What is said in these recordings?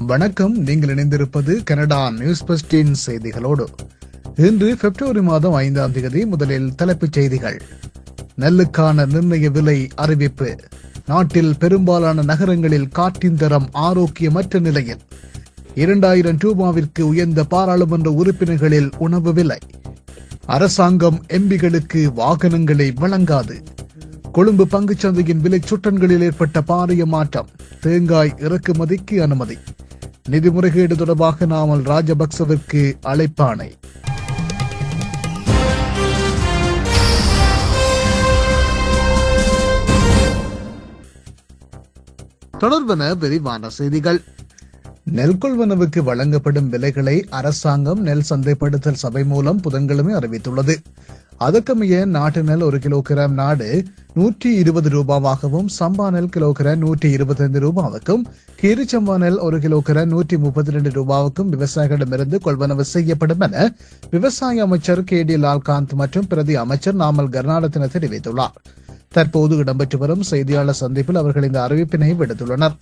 வணக்கம் நீங்கள் இணைந்திருப்பது கனடா நியூஸ் பஸ்டின் செய்திகளோடு. இன்று பிப்ரவரி மாதம் ஐந்தாம் தேதி முதலில் தலைப்புச் செய்திகள். நெல்லுக்கான நிர்ணய விலை அறிவிப்பு. நாட்டில் பெரும்பாலான நகரங்களில் காற்றின் தரம் ஆரோக்கியமற்ற நிலையில். இரண்டாயிரம் ரூபாவிற்கு உயர்ந்த பாராளுமன்ற உறுப்பினர்களில் உணவு விலை. அரசாங்கம் எம்பிகளுக்கு வாகனங்களை வழங்காது. கொழும்பு பங்குச்சந்தையின் விலை சுட்டன்களில் ஏற்பட்ட பாரிய மாற்றம். தேங்காய் இறக்குமதிக்கு அனுமதி. நிதி முறைகேடு தொடர்பாக நாமல் ராஜபக்சவிற்கு அழைப்பாணை. தொடர்பன விரிவான செய்திகள். நெல் கொள்வனவுக்கு வழங்கப்படும் விலைகளை அரசாங்கம் நெல் சந்தைப்படுத்தல் சபை மூலம் புதன்கிழமை அறிவித்துள்ளது. அதற்கமைய நாட்டு நெல் ஒரு கிலோகிராம் நாடு நூற்றி இருபது ரூபாவாகவும் சம்பா நெல் கிலோகிராம் நூற்றி இருபத்தி ஐந்து ரூபாவுக்கும் கீரிச்சம்பா நெல் ஒரு கிலோகிராம் நூற்றி முப்பத்தி ரெண்டு ரூபாவுக்கும் விவசாயிகளிடமிருந்து கொள்வனவு செய்யப்படும் என விவசாய அமைச்சர் கே டி லால்காந்த் மற்றும் பிரதி அமைச்சர் நாமல் கர்நாடகத்தினர் தெரிவித்துள்ளார். தற்போது இடம்பெற்று வரும் செய்தியாளர் சந்திப்பில் அவர்கள் இந்த அறிவிப்பினை விடுத்துள்ளனர்.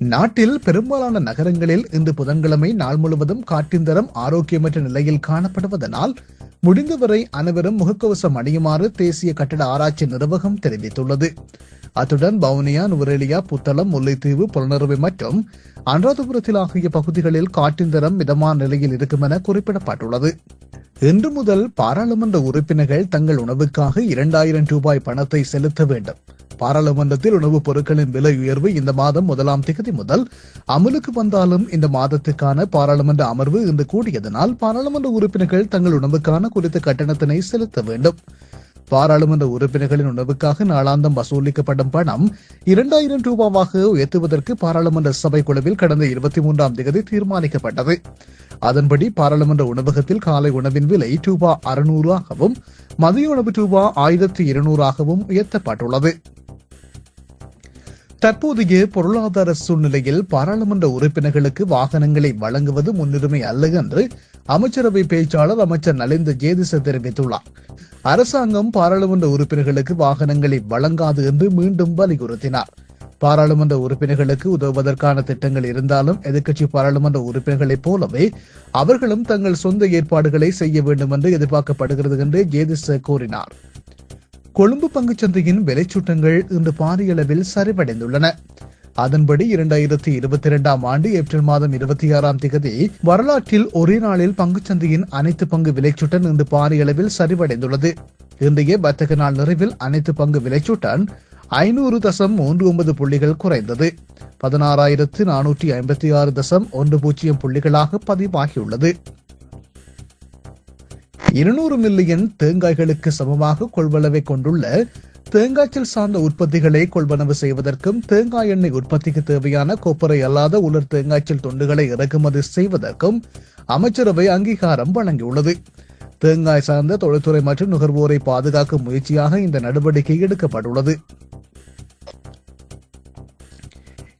நாட்டில் பெரும்பாலான நகரங்களில் இன்று புதன்கிழமை நாள் முழுவதும் காற்றின் தரம் ஆரோக்கியமற்ற நிலையில் காணப்படுவதனால் முடிந்தவரை அனைவரும் முகக்கவசம் அணியுமாறு தேசிய கட்டட ஆராய்ச்சி நிர்வாகம் தெரிவித்துள்ளது. அத்துடன் பவுனியா நுவரெலியா புத்தளம் முல்லைத்தீவு புலனறுவை மற்றும் அனுராதபுரத்தில் ஆகிய பகுதிகளில் காற்றின் தரம் மிதமான நிலையில் இருக்கும் என குறிப்பிடப்பட்டுள்ளது. இன்று முதல் பாராளுமன்ற உறுப்பினர்கள் தங்கள் உணவுக்காக இரண்டாயிரம் ரூபாய் பணத்தை செலுத்த வேண்டும். பாராளுமன்றத்தில் உணவுப் பொருட்களின் விலை உயர்வு இந்த மாதம் முதலாம் திகதி முதல் அமலுக்கு வந்தாலும் இந்த மாதத்துக்கான பாராளுமன்ற அமர்வு இன்று கூடியதனால் பாராளுமன்ற உறுப்பினர்கள் தங்கள் உணவுக்கான குறித்த கட்டணத்தினை செலுத்த வேண்டும். பாராளுமன்ற உறுப்பினர்களின் உணவுக்காக நாளாந்தம் வசூலிக்கப்படும் பணம் இரண்டாயிரம் ரூபாவாக உயர்த்துவதற்கு பாராளுமன்ற சபை குழுவில் கடந்த இருபத்தி மூன்றாம் தேதி தீர்மானிக்கப்பட்டது. அதன்படி பாராளுமன்ற உணவகத்தில் காலை உணவின் விலை ரூபா அறுநூறாகவும் மதிய உணவு ரூபா ஆயிரத்தி இருநூறாகவும் உயர்த்தப்பட்டுள்ளது. தற்போதைய பொருளாதார சூழ்நிலையில் பாராளுமன்ற உறுப்பினர்களுக்கு வாகனங்களை வழங்குவது முன்னுரிமை அல்ல என்று அமைச்சரவை பேச்சாளர் அமைச்சர் நலிந்த ஜேதிச தெரிவித்துள்ளார். அரசாங்கம் பாராளுமன்ற உறுப்பினர்களுக்கு வாகனங்களை வழங்காது என்று மீண்டும் வலியுறுத்தினார். பாராளுமன்ற உறுப்பினர்களுக்கு உதவுவதற்கான திட்டங்கள் இருந்தாலும் எதிர்க்கட்சி பாராளுமன்ற உறுப்பினர்களைப் போலவே அவர்களும் தங்கள் சொந்த ஏற்பாடுகளை செய்ய வேண்டும் என்று எதிர்பார்க்கப்படுகிறது என்று ஜேதிச கூறினார். கொழும்பு பங்குச்சந்தையின் விலைச்சூட்டங்கள் இன்று பாரியளவில் சரிவடைந்துள்ளன. அதன்படி இரண்டாயிரத்தி இருபத்தி இரண்டாம் ஆண்டு ஏப்ரல் மாதம் இருபத்தி ஆறாம் திகதி வரலாற்றில் ஒரே நாளில் பங்குச்சந்தையின் அனைத்து பங்கு விலைச்சுட்டன் இன்று பாரியளவில் சரிவடைந்துள்ளது. இன்றைய வர்த்தக நாள் நிறைவில் அனைத்து பங்கு விலைச்சூட்டன் ஐநூறு தசம் மூன்று ஒன்பது புள்ளிகள் குறைந்தது. பதினாறாயிரத்து நானூற்றி ஐம்பத்தி ஆறு தசம் ஒன்று பூஜ்ஜியம் புள்ளிகளாக பதிவாகியுள்ளது. இருநூறு மில்லியன் தேங்காய்களுக்கு சமமாக கொள்வளவை கொண்டுள்ள தேங்காய்ச்சல் சார்ந்த உற்பத்திகளை கொள்வனவு செய்வதற்கும் தேங்காய் எண்ணெய் உற்பத்திக்கு தேவையான கொப்பரை அல்லாத உலர் தேங்காய்ச்சல் துண்டுகளை இறக்குமதி செய்வதற்கும் அமைச்சரவை அங்கீகாரம் வழங்கியுள்ளது. தேங்காய் சார்ந்த தொழில்துறை மற்றும் நுகர்வோரை பாதுகாக்கும் முயற்சியாக இந்த நடவடிக்கை எடுக்கப்பட்டுள்ளது.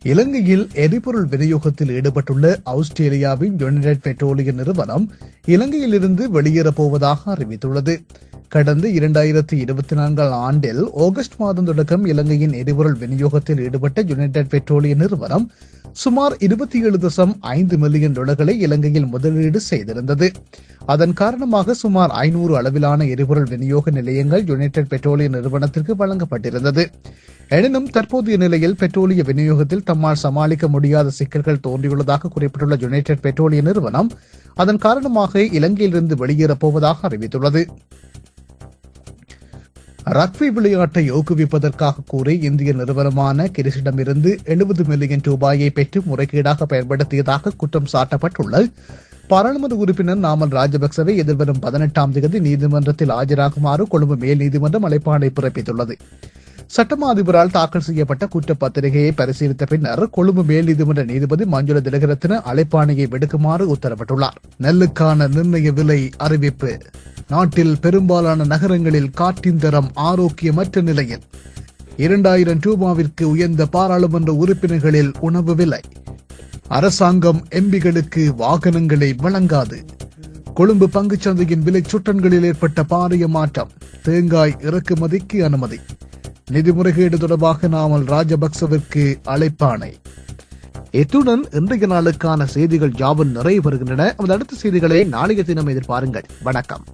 இலங்கையில் எரிபொருள் விநியோகத்தில் ஈடுபட்டுள்ள ஆஸ்திரேலியாவின் யுனைடெட் பெட்ரோலிய நிறுவனம் இலங்கையில் இருந்து வெளியேறப் போவதாக அறிவித்துள்ளது. கடந்த இரண்டாயிரத்தி இருபத்தி நான்காம் ஆண்டில் ஆகஸ்ட் மாதம் தொடக்கம் இலங்கையின் எரிபொருள் விநியோகத்தில் ஈடுபட்ட யுனைடெட் பெட்ரோலிய நிறுவனம் சுமார் இருபத்தி ஏழு தசம் ஐந்து மில்லியன் டாலர்களை இலங்கையில் முதலீடு செய்திருந்தது. அதன் காரணமாக சுமார் ஐநூறு அளவிலான எரிபொருள் விநியோக நிலையங்கள் யுனைடெட் பெட்ரோலிய நிறுவனத்திற்கு வழங்கப்பட்டிருந்தது. எனினும் தற்போதைய நிலையில் பெட்ரோலிய விநியோகத்தில் தம்மால் சமாளிக்க முடியாத சிக்கல்கள் தோன்றியுள்ளதாக குறிப்பிட்டுள்ள யுனைடெட் பெட்ரோலிய நிறுவனம் அதன் காரணமாக இலங்கையிலிருந்து வெளியேறப் போவதாக அறிவித்துள்ளது. ரக்பி விளையாட்டை ஊக்குவிப்பதற்காக கூறி இந்திய நிறுவனமான கிரிஷிடமிருந்து எழுபது மில்லியன் ரூபாயை பெற்று முறைகேடாக பயன்படுத்தியதாக குற்றம் சாட்டப்பட்டுள்ள பாராளுமன்ற உறுப்பினர் நாமல் ராஜபக்சவை எதிர்வரும் பதினெட்டாம் தேதி நீதிமன்றத்தில் ஆஜராகுமாறு கொழும்பு மேல் நீதிமன்றம் அழைப்பாணை பிறப்பித்துள்ளது. சட்டமா அதிபரால் தாக்கல் செய்யப்பட்ட குற்றப்பத்திரிகையை பரிசீலித்த பின்னர் கொழும்பு மேல் நீதிமன்ற நீதிபதி மஞ்சுள திலகரத்தின அழைப்பாணையை விடுக்குமாறு உத்தரவிட்டுள்ளார். நெல்லுக்கான நிர்ணய விலை அறிவிப்பு. நாட்டில் பெரும்பாலான நகரங்களில் காற்றின் தரம் ஆரோக்கியமற்ற நிலையில். இரண்டாயிரம் ரூபாவிற்கு உயர்ந்த பாராளுமன்ற உறுப்பினர்களில் உணவு விலை. அரசாங்கம் எம்பிகளுக்கு வாகனங்களை வழங்காது. கொழும்பு பங்குச்சந்தையின் விலை சுட்டன்களில் ஏற்பட்ட பாரிய மாற்றம் தேங்காய் இறக்குமதிக்கு அனுமதி. நிதி முறைகேடு தொடர்பாக நாமல் ராஜபக்சவிற்கு அழைப்பானை இத்துடன் இன்றைய நாளுக்கான செய்திகள் யாவும் நிறைவு வருகின்றன நமது அடுத்த செய்திகளை நாளைய தினம் எதிர்பாருங்கள். வணக்கம்.